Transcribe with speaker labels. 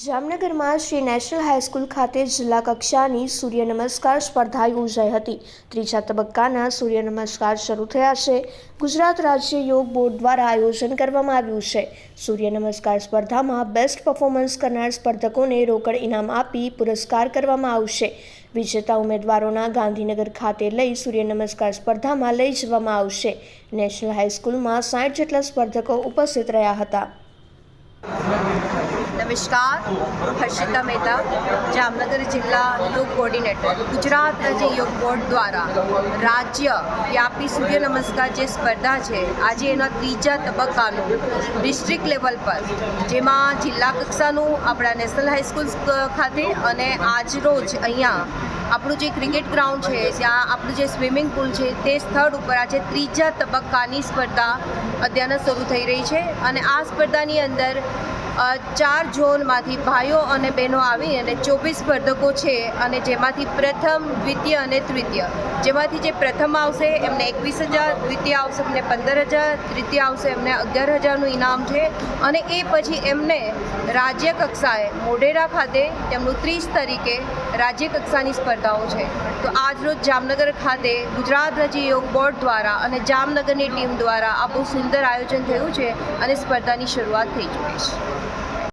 Speaker 1: જામનગરમાં Shri national high school ખાતે જિલ્લા કક્ષાની સૂર્ય નમસ્કાર સ્પર્ધા યોજાઈ હતી. ત્રીજા તબક્કાના સૂર્ય નમસ્કાર શરૂ થયા છે. ગુજરાત રાજ્ય યોગ બોર્ડ દ્વારા આયોજન કરવામાં આવ્યું છે. સૂર્ય નમસ્કાર સ્પર્ધામાં બેસ્ટ પરફોર્મન્સ કરનાર સ્પર્ધકોને રોકડ ઇનામ આપી પુરસ્કાર કરવામાં આવશે. વિજેતા ઉમેદવારોના ગાંધીનગર ખાતે લઈ સૂર્ય નમસ્કાર સ્પર્ધામાં લઈ જવામાં આવશે. નેશનલ હાઈસ્કૂલમાં સાઠ જેટલા સ્પર્ધકો ઉપસ્થિત રહ્યા હતા.
Speaker 2: નમસ્કાર, હર્ષિતા મહેતા, જામનગર જિલ્લા યોગ કોર્ડિનેટર. ગુજરાત જે યોગ બોર્ડ દ્વારા રાજ્ય વ્યાપી સૂર્ય નમસ્કાર જે સ્પર્ધા છે, આજે એના ત્રીજા તબક્કાનું ડિસ્ટ્રિક્ટ લેવલ પર, જેમાં જિલ્લા કક્ષાનું આપણા નેશનલ હાઈસ્કૂલ ખાતે અને આજરોજ અહીંયા આપણું જે ક્રિકેટ ગ્રાઉન્ડ છે, જ્યાં આપણું જે સ્વિમિંગ પુલ છે, તે સ્થળ ઉપર આજે ત્રીજા તબક્કાની સ્પર્ધા અત્યારે શરૂ થઈ રહી છે. અને આ સ્પર્ધાની અંદર ચાર ઝોનમાંથી ભાઈઓ અને બહેનો આવી અને ચોવીસ સ્પર્ધકો છે અને જેમાંથી પ્રથમ, દ્વિતીય અને તૃતીય. જેમાંથી જે પ્રથમ આવશે એમને એકવીસ હજાર, દ્વિતીય આવશે એમને પંદર હજાર, તૃતીય આવશે એમને અગિયાર હજારનું ઇનામ છે અને એ પછી એમને રાજ્ય કક્ષાએ મોઢેરા ખાતે તેમનું ત્રીસ તરીકે રાજ્ય કક્ષાની સ્પર્ધાઓ છે. તો આજરોજ જામનગર ખાતે ગુજરાત રાજ્ય યોગ બોર્ડ દ્વારા અને જામનગરની ટીમ દ્વારા આ બહુ સુંદર આયોજન થયું છે અને સ્પર્ધાની શરૂઆત થઈ ચૂકી છે.